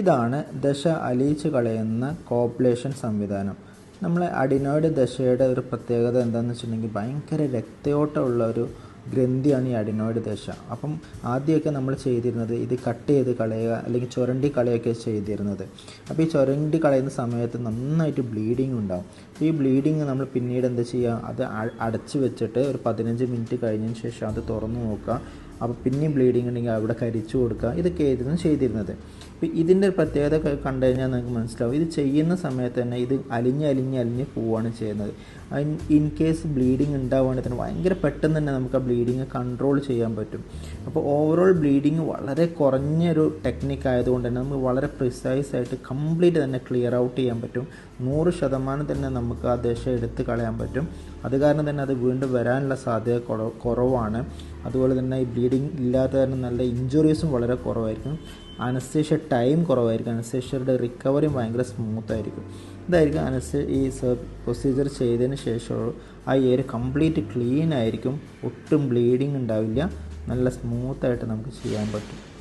ഇതാണ് ദശ അലിയിച്ച് കളയുന്ന കോപ്പുലേഷൻ സംവിധാനം. നമ്മളെ അഡിനോയിഡ് ദശയുടെ ഒരു പ്രത്യേകത എന്താണെന്ന് വെച്ചിട്ടുണ്ടെങ്കിൽ ഭയങ്കര രക്തയോട്ടമുള്ള ഒരു ഗ്രന്ഥിയാണ് ഈ അഡിനോയിഡ് ദശ. അപ്പം ആദ്യമൊക്കെ നമ്മൾ ചെയ്തിരുന്നത് ഇത് കട്ട് ചെയ്ത് കളയുക അല്ലെങ്കിൽ ചുരണ്ടി കളയൊക്കെ ചെയ്തിരുന്നത്. അപ്പോൾ ഈ ചുരണ്ടി കളയുന്ന സമയത്ത് നന്നായിട്ട് ബ്ലീഡിങ് ഉണ്ടാകും ഈ ബ്ലീഡിങ് നമ്മൾ പിന്നീട് എന്താ ചെയ്യുക? അത് അടച്ച് വെച്ചിട്ട് ഒരു പതിനഞ്ച് മിനിറ്റ് കഴിഞ്ഞതിന് ശേഷം അത് തുറന്നു നോക്കുക. അപ്പോൾ പിന്നെയും ബ്ലീഡിങ് ഉണ്ടെങ്കിൽ അവിടെ കരിച്ചു കൊടുക്കുക. ഇതൊക്കെ ആയിരുന്നു ചെയ്തിരുന്നത്. അപ്പോൾ ഇതിന്റെ ഒരു പ്രത്യേകത കണ്ടു കഴിഞ്ഞാൽ നിങ്ങൾക്ക് മനസ്സിലാവും. ഇത് ചെയ്യുന്ന സമയത്ത് തന്നെ ഇത് അലിഞ്ഞ് അലിഞ്ഞ് അലിഞ്ഞ് പോവുകയാണ് ചെയ്യുന്നത്. ഇൻ കേസ് ബ്ലീഡിങ് ഉണ്ടാവുകയാണെങ്കിൽ തന്നെ ഭയങ്കര പെട്ടെന്ന് തന്നെ നമുക്ക് ആ ബ്ലീഡിങ് കൺട്രോൾ ചെയ്യാൻ പറ്റും. അപ്പോൾ ഓവറോൾ ബ്ലീഡിങ് വളരെ കുറഞ്ഞൊരു ടെക്നിക്ക് ആയതുകൊണ്ട് തന്നെ നമുക്ക് വളരെ പ്രിസൈസ് ആയിട്ട് കംപ്ലീറ്റ് തന്നെ ക്ലിയർ ഔട്ട് ചെയ്യാൻ പറ്റും. നൂറ് ശതമാനം തന്നെ നമുക്ക് ആ ദശ എടുത്ത് കളയാൻ പറ്റും. അത് കാരണം തന്നെ അത് വീണ്ടും വരാനുള്ള സാധ്യത കുറവാണ്. അതുപോലെ തന്നെ ഈ ബ്ലീഡിങ് ഇല്ലാത്ത കാരണം നല്ല ഇഞ്ചുറീസും വളരെ കുറവായിരിക്കും. അനസ്തേഷ്യ ടൈം കുറവായിരിക്കും. അനസ്തേഷ്യയുടെ റിക്കവറിയും ഭയങ്കര സ്മൂത്ത് ആയിരിക്കും. ഇതായിരിക്കും അനസ്തേ ഈ പ്രൊസീജിയർ ചെയ്തതിന് ശേഷം ആ ഏരിയ കംപ്ലീറ്റ് ക്ലീൻ ആയിരിക്കും. ഒട്ടും ബ്ലീഡിങ് ഉണ്ടാവില്ല. നല്ല സ്മൂത്തായിട്ട് നമുക്ക് ചെയ്യാൻ പറ്റും.